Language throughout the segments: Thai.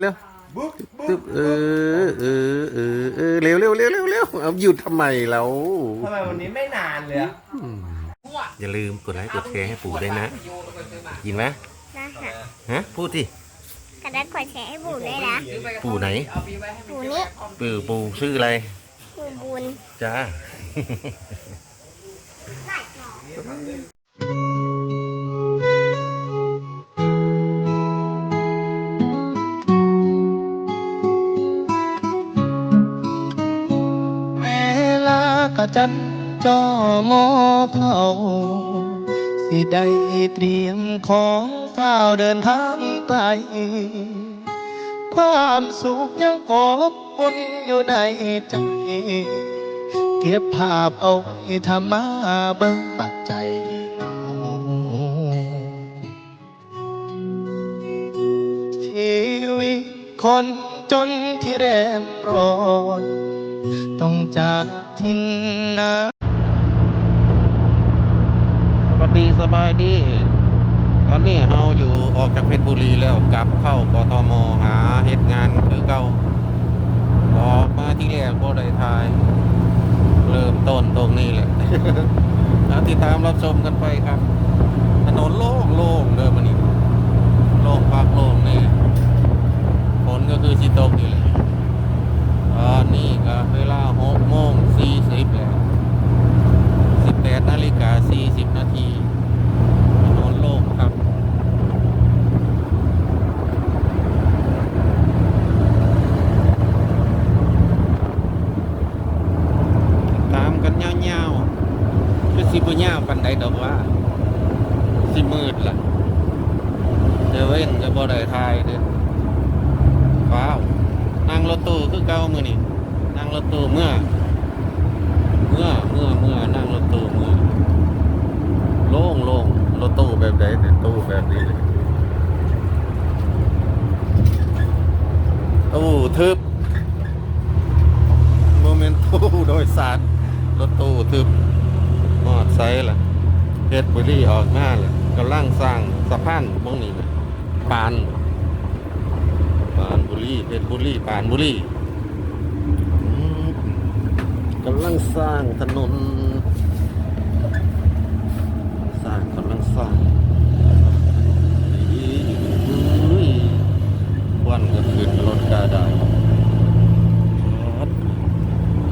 เร็วตึ๊บเออเออเออเออเร็วเร็วเร็วเร็วเร็วเอาหยุดทำไมเราทำไมวันนี้ไม่นานเลยอะอย่าลืมกดไลค์กดแชร์ให้ปู่ด้วยนะกินไหมนะคะฮะพูดสิกระดาษขวดแชร์ให้ปู่ด้วยนะ ปู่ไหน ปู่นี่ปู่ปู่ชื่ออะไร ปู่บุญจ้า ลากะจันจอมอเผาสิได้เตรียมของเฝ้าเดินทางไกลความสุขยังกอบอุ่นอยู่ในใจ เก็บภาพเอาไว้ทำมาเบิ่งปักใจชีวิตคนจนที่แรมร้อน ต้องจากทิ้งนาสวัสดีสบายดี ตอนนี้เราอยู่ออกจากเพชรบุรีแล้วกลับเข้ากทมหาเหตุงานคือเก่าออกมาที่แรกก็ได้ทาย เริ่มต้นตรงนี้แหละแล้วติดตามรับชมกันไปครับ ถนนโล่งโล่งเดิมมันนี่โล่งพักโล่งนี่ฝนก็คือสิตกอยู่เลย ตอนนี้ก็เวลาหกโมงสี่สิบแล้วสิบแปดนาฬิกาสี่สิบนาทีถนนโล่งครับ ตามกันยาๆคือสิบยาปันใดดอกว่า สิมืดล่ะเจเว้นจะบ่ได้ทายเด้อว้าว นั่งรถตู้คือเก่ามือนี่นั่งรถตู้เมื่อ เมื่อเมื่อเมื่อนั่งรถตู้เมื่อโล่งโล่งรถตู้แบบใดแต่ตู้แบบนี้เลยตู้ทึบโมเมนต์ตู้โดยสารรถตู้ทึบมอดไซค์ล่ะเพชรบุรีออกหน้าเลยกำลังสร้างสะพานมองนี้นะปานานบุรีเพชรบุรีปานบุรีอืมกำลังสร้างถนน สร้างกำลังสร้างอุ้ยควันก็ขึ้นรถกาได้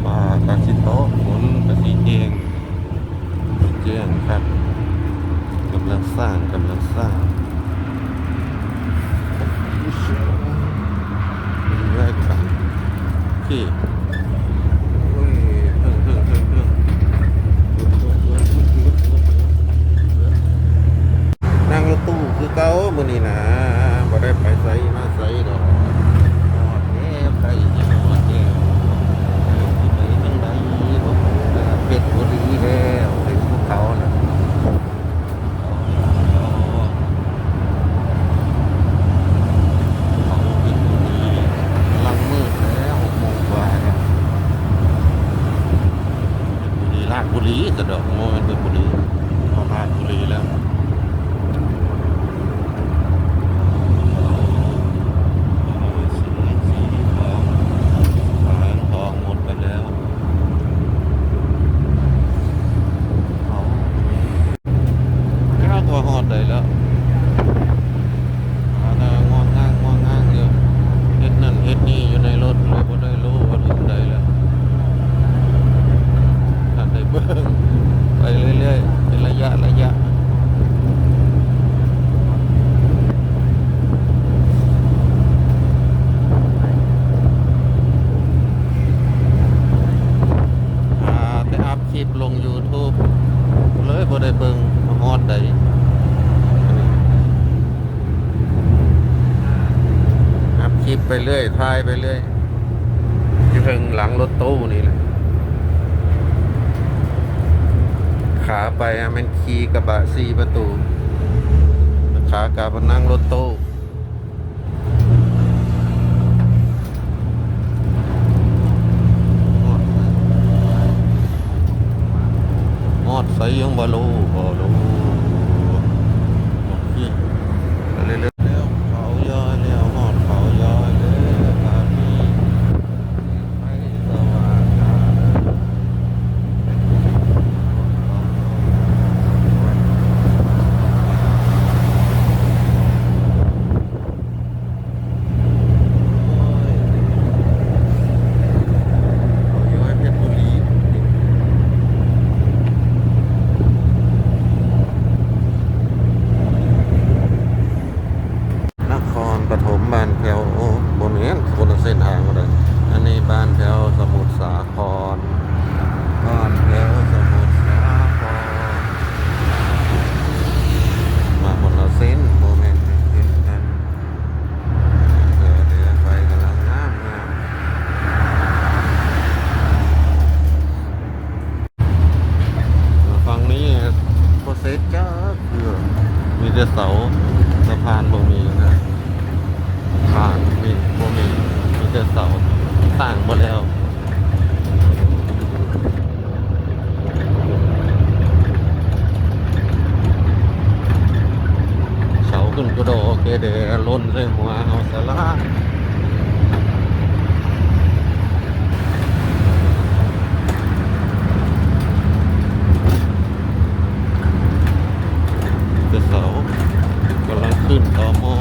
มากาสิโตะฝนกาสิเองแจ้งครับกำลังสร้างกำลังสร้าง แรกครับที่เฮ้ยเพิ่งเพิ่งเพิ่งเพิ่งนั่งรถตู้คือเก่ามื้อนี้นะบ่ได้ไปไสมาไสดอกฮอดแล้วไปยังฮอดแล้วที่ไปทางใดบ่เป็ดบุรีแล้วไปภูเขาน่ะ เขาปิดบุรีกำลังมืดแล้วหกโมงกว่าแล้วบุรีราชบุรีสะดอกโมมันเป็นบุรีเอาราชบุรีแล้วสีสีทองแหวนทองหมดไปแล้วเอาไม่เอาตัวหอดเลยแล้ว อาแต่ง่วงง่างง่วงง่างเดียวเฮ็ดนั่นเฮ็ดนี่อยู่ในรถเลยบ่ได้รู้ว่าถึงใดแล้วท่านได้เบิ่งไปเรื่อยๆเป็นระยะระยะหาแต่อัพคลิปลง YouTube เลยบ่ได้เบิ่งฮอดใด อัพคลิปไปเรื่อยถ่ายไปเรื่อยอยู่เพิ่งหลังรถตู้นี่แหละขาไปอะมันขี่กระบะสี่ประตู ขากลับนั่งรถตู้มอดใส่ยังบาลูบาลูโอเคไปเรื่อยๆแล้วเขาย้อยแล้วหอดเขาย้อยแล้ว เสาสะพานบ่มีนะทางมีบ่มีมีแต่เสาต่างหมดแล้ว เสาขึ้นกระโดด เกเดล้นใส่หัวเอาสละแต่เสากำลังขึ้นต่อมอ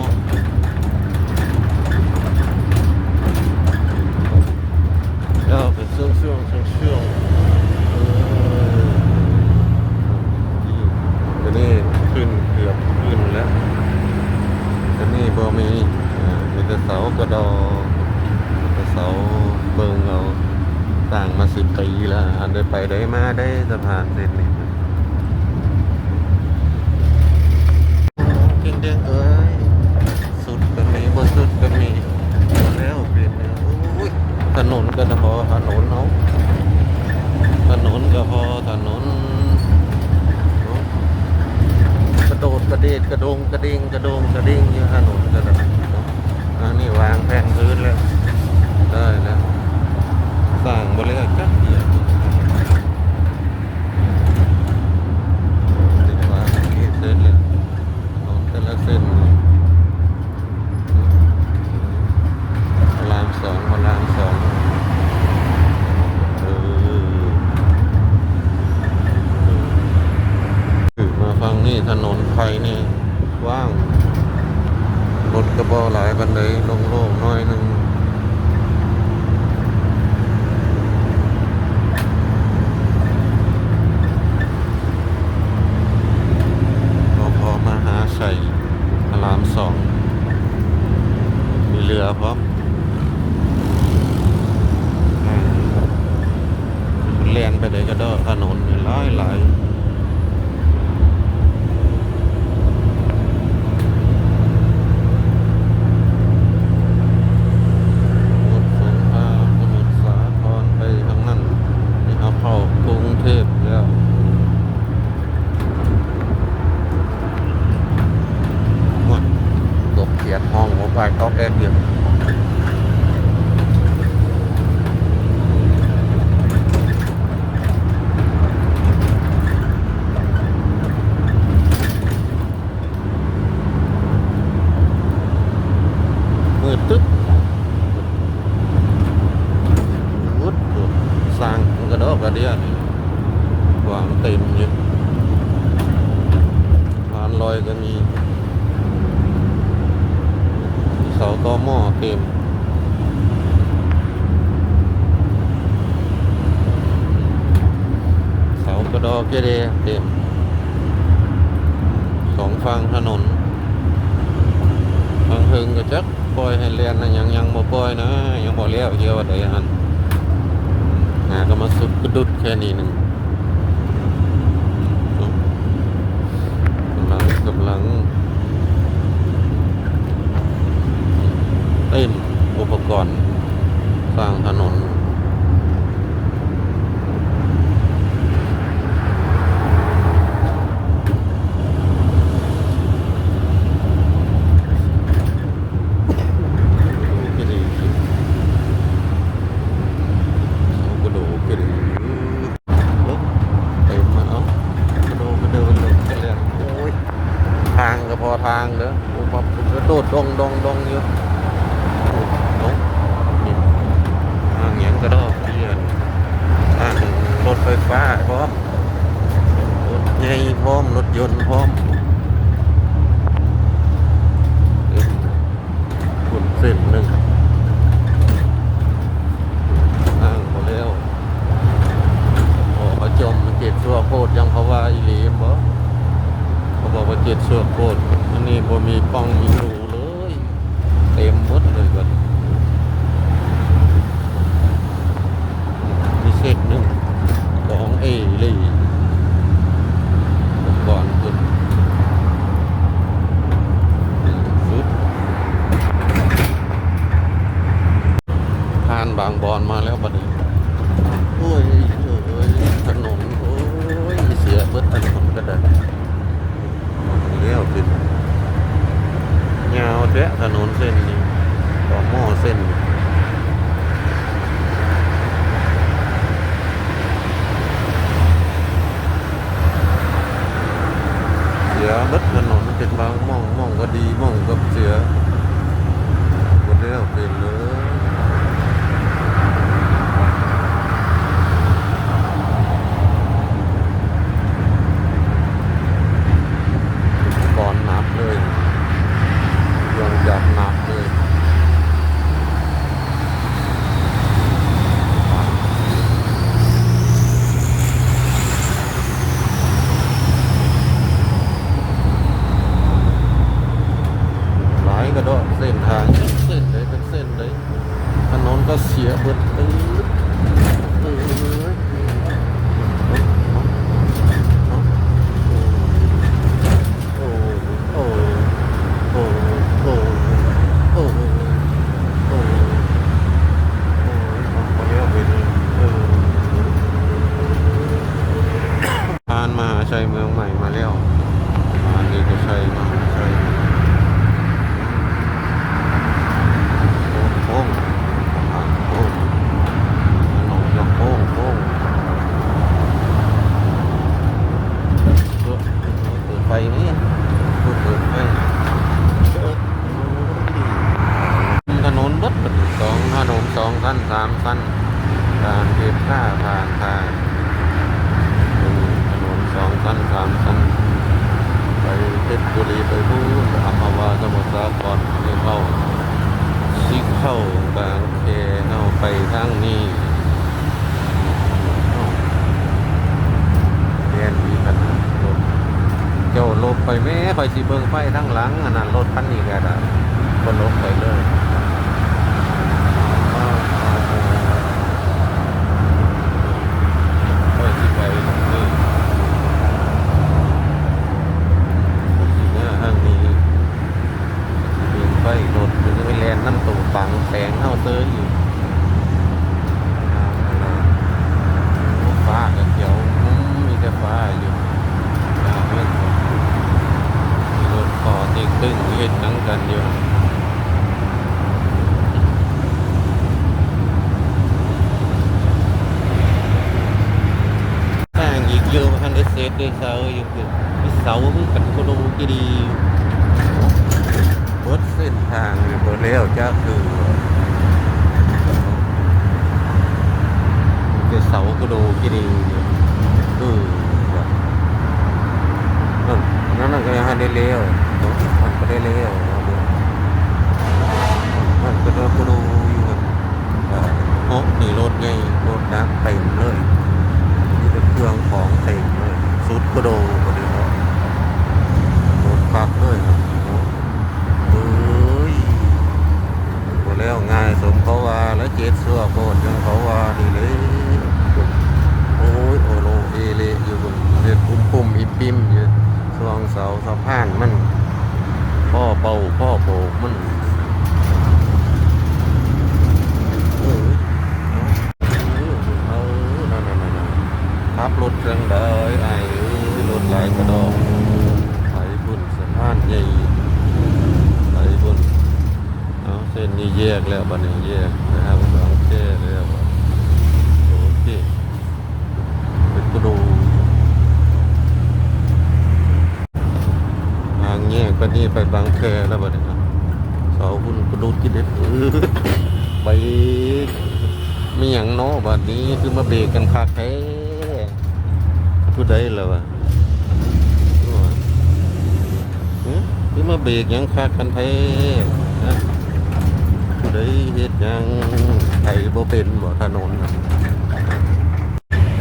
แล้วเป็นเชื่องเชื่องเชื่องเชื่องเออเดี๋ยวนี้ขึ้นเกือบขึ้นแล้ว ก็นี่บ่มีอ่ามี แต่เสากระดอแต่เสาเบิงเอาต่างมาสิบปีแล้วอันได้ไปได้มาได้สะพานเส้นนี้เก่งเด้งเอ้ยสุดก็มีบ่สุดก็มีแล้วเปลี่ยนแล้วโอ้ยถนนก็พอถนนเนาถนนก็พอถนนกระโดดกระเดดกระดงกระดิ่งกระโดงกระดิ่งอยู่ถนนกันนะ อันนี้วางแผนพื้นเลย ได้แล้วสร้างบริเวณจักเดียวติดวางที่เส้นเลยถนนแต่ละเส้นพระรามสองพระรามสองเออ คือมาฟังนี่ถนนไทยนี่กว้าง รถกระบอหลายบันไดโล่งๆหน้อยหนึ่งพอพอมาหาใส่พระรามสอง มีเรือพร้อมอ่าเลียนไปเลยก็ได้ถนนนี่หลายหลาย สมุทรสงครามสมุทรสาครไปทางนั้นนี่เอาเข้ากรุงเทพแล้วหมดตกเขียดห้องหัวไปเขาแก้เดียวมืดตึ๊บ วุดสร้างกระดอกกระเดียนี่วางเต็มอยู่ผ่านลอยก็มีเสาต่อหม้อเต็มเสากระดอกกระ เต็มสองฝั่งถนนทางเพิงก็จักปล่อยให้เรียนนะยังยังบ่ปล่อยนะ ยังบ่เลี้ยวเยอะว่าใดหันหาก็มาสุดกระดุดแค่นี้หนึ่งกำลังกำลังเต็มอุปกรณ์สร้างถนน ก็ดีเขากระโดดกระดีลุกเต็มมาเอากระโดดกระเดินเลยจะเรียนโอ้ยทางก็พอทางเด้อโอ้ปั๊บกระโดดดงดงดงอยู่โอ้นี่ทางอย่างกระโดดเรียนทางรถไฟฟ้าพร้อมรถใหญ่พร้อมรถยนต์พร้อมเอ้ยขุนเส้นหนึ่ง อ้างหมดแล้วโอ้เขาจมมันเจ็ดชั่วโคตรยังเขาว่าอีหลีมบ่ เขาบอกว่าเจ็ดชั่วโคตรอันนี้บ่มีป้องมีรูเลย เต็มหมดเลยก่อนมีเศษหนึ่งเอลี่ก่อนขึ้นสุดผ่านบางบอนมาแล้วบัดนี้ โอ้ยโอ้ยถนนโอ้ยเสียเบิดถนนก็ได้เลี้ยวขึ้นาวแท้ถนนเส้นนี้ต่อหม้อเส้นเสียบดถนนเป็นบางม่องม่องก็ดีม่องก็เสียหมดแล้วเป็นเลยก่อนหนักเลยยังจับหนักเลย หลายกระโดดเส้นทางเป็นเส้นเลยเป็นเส้นเลยถนนก็เสียเบิดตื้อตื้อโอ้โอ้โอ้โอ้โอ้โอ้โอ้เรียกเป็นเออผ่านมาชัยเมืองใหม่มาแล้ว ผ่านเอกชัยมาชัย โค้งโค้งหนองยกโค้งโค้งเปิดไฟไหมเปิดไฟถนนรถสองถนนสองขั้นสามขั้นการเก็บค่าผ่านทางถนนสองขั้นสามขั้นไปเพชรบุรีไปพูนอัมพวาสมุทรสาครเรียกเข้า ที่เข้าบางเคเอา ไปทางนี้เรียนมีปัญหาเจ้าลบไปแม่คอยสีเบิ้งไฟทั้งหลังอันนั้นรถคันนี้ก็ได้ก็ลบไปเลยคอยสิไปนี่สิมาทางนี้ เดินไปรถมันจะไปแลนน้ำตูปังแสงเข้าเตยอยู่ฟ้ากับเขียวอืมมีแต่ฟ้าอยู่ฟ้าเม่นมีรถคอติ๊ก ตึ้งเห็นนั่งกันอยู่แต่งอีกเยอะพันเดเซตด้วยเสาอยู่คือมีเสาคือกันโคโลกีดีอยู่รถเส้นทางเบอร์แล้วจะคือจะเสากระโดกินีเนี่ยคือแบบนั่นนั่น นะก็ยังให้ได้เลยวมันก็เลี้ยวมันก็ดนกระโดอยู่แบบโอ้นี่รถไงรถนักเต็มเลยนี่เป็นเครื่องของเต็มเลยสุดกระโดก็ดีเนาะรถพักเลยนะโอ้เอ้ยบ่แล้วง่ายสมเขาว่าแล้วเจ็ดเสื้อโคตรยังเขาว่าดีเลยโอ้ยโอโลเอเลอยู่บนเฮ็ดปุ่มปุ่มอิปิมอยู่สวงเสาสะพานมัน พ่อเป่าพ่อโบกมันเอานั่นนั่นนั่นนั่นขับรถเรื่องใดไอ้เอ้รถหลายกระดองไปบุญสะพานใหญ่ไปบนเอาเส้นนี้แยกแล้วบัดนี้แยกนะครับสองแค่แล้วโอเคเป็นกระดูทางแยกบัดนี้ไปบางแคแล้วบัดนี้ครับเสาคุณกระโดูกินเด็ดเออไปมีอย่างน้อบัดนี้คือมาเบรกกันคักแท้ผู้ใดแล้ววะคือมาเบรกยังคากันไทนะผู้ใดเฮ็ดยังไทยบ่เป็นบ่ถนน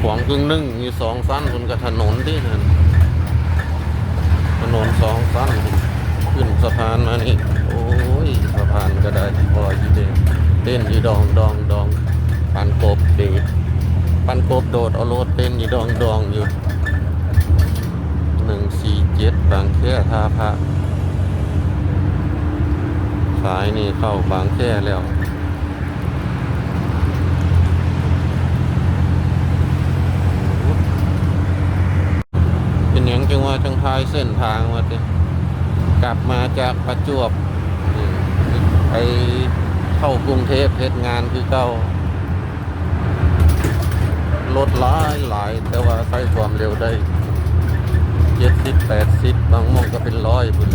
ขวางกึ่งนึงมีสองสั้นคุณกับถนนที่นั่น นนสองสั้นขึ้นสะพานมานี่ โอ้ยสะพานก็ได้พออยู่เด้เต้นอยู่ดองดองดองปันกบเดดปันกบโดดเอารถเต้นอยู่ดองดองอยู่หนึ่งสี่เจ็ดบางแค่ท่าพระสายนี่เข้าบางแค่แล้ว เป็นอย่างจังว่าจังพายเส้นทางมาเตกลับมาจากประจวบไปเข้ากรุงเทพเพชรงานคือเก่ารถหลายหลาย แต่ว่าใช้ความเร็วได้เจ็ดสิบแปดสิบบางโมองก็เป็นร้อยบุญ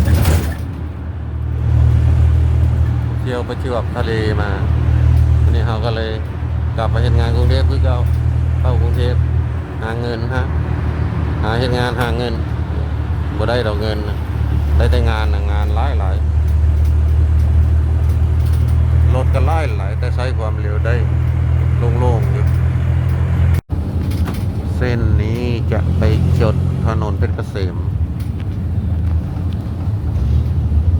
เที่ยวปเที่ยวทะเลมาทีนี้เราก็เลยกลับไปเห็นงานกรุงเทพคือเก่าเข้ากรุงเทพหาเงินฮะ หาเห็นงานหาเงินบ่ได้ดอกเงิน ได้แต่งานงานหลายหลายรถก็หลายหลายแต่ใช้ความเร็วได้โล่งๆอยู่เส้นนี้จะไปจดถนนเป็นเกษม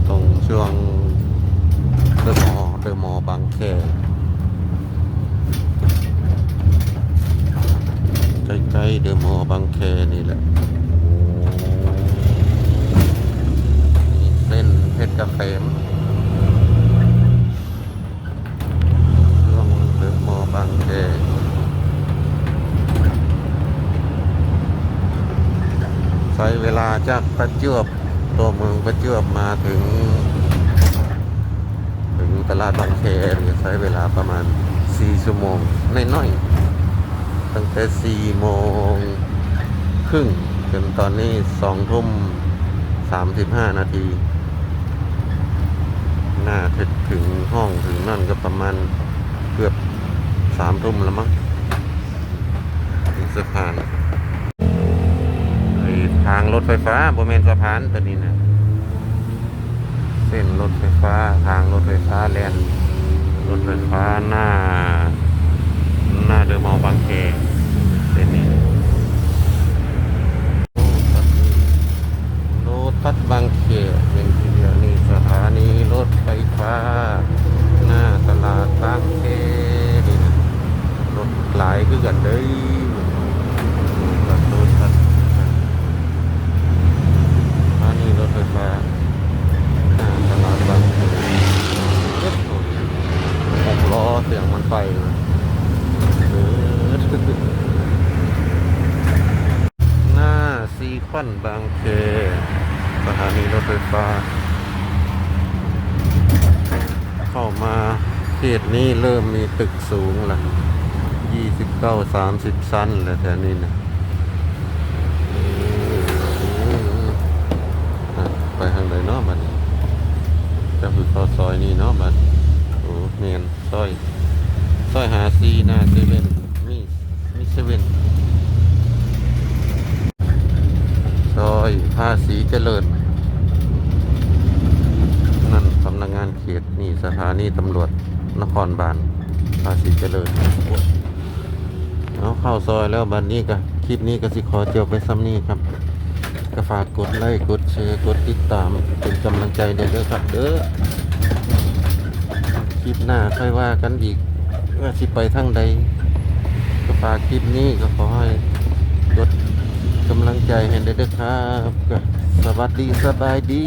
ตรงช่วงเดอะมอเดอะมอบางแค ใกล้ๆเดอะมอลล์บางแคนี่แหละเส้นเพชรเกษมช่วงเดอะมอลล์บางแคใช้เวลาจากประจวบตัวเมืองประจวบมาถึง ถึงตลาดบางแคใช้เวลาประมาณ 4 ชั่วโมงน้อยๆ ตั้งแต่4โมงครึ่งจนตอนนี้2ทุ่ม35นาทีน่าจะถึงห้องถึงนั่นก็ประมาณเกือบ3ทุ่มแล้วมั้งถึงสะพานไอทางรถไฟฟ้าบริเวณสะพานตัวนี้นะเส้นรถไฟฟ้าทางรถไฟฟ้าแลนรถไฟฟ้าหน้า หน้าเดอะมอลล์บางแค โลตัสบางแคเป็นที่เดียวนี่สถานีรถไฟฟ้า หน้าตลาดบางแคนี่นะรถหลายคือกันเลยรถตัสสถานีรถไฟฟ้าหน้าตลาดบางพลีเอ๊ะโอ้ยหกล้อเสียงมันไปนะเออหน้าซีคอนบางเคสถานีรถ ไฟฟ้า เข้ามาเขตนี้เริ่มมีตึกสูงละยี่สิบเก้าสามสิบชั้นแล้วแถวนี้นะไปทางไหนเนาะบัดจะคือเข้าซอยนี้เนาะบัดโอ้เมียนซอย ซอยหาซีหน้าเซเว่นมีมีเซเว่นซอยภาษีเจริญ นั่นสำนักงานเข ตนี่สถานีตำรวจนครบาลภาษีเจริญเอาเข้าซอยแล้วบัดนี้ก็คลิปนี้ก็สิขอเจียวไปซ้ำนี้ครับก็ฝากกดไลค์กดแชร์กดติดตามเป็นกำลังใจเด้อเด้อครับเด้อคลิปหน้าค่อยว่ากันอีกว่าสิไปทางใดก็ฝากคลิปนี้ก็ขอให้กดกำลังใจให้เด้อเด้อครับก็สวัสดีสบายดี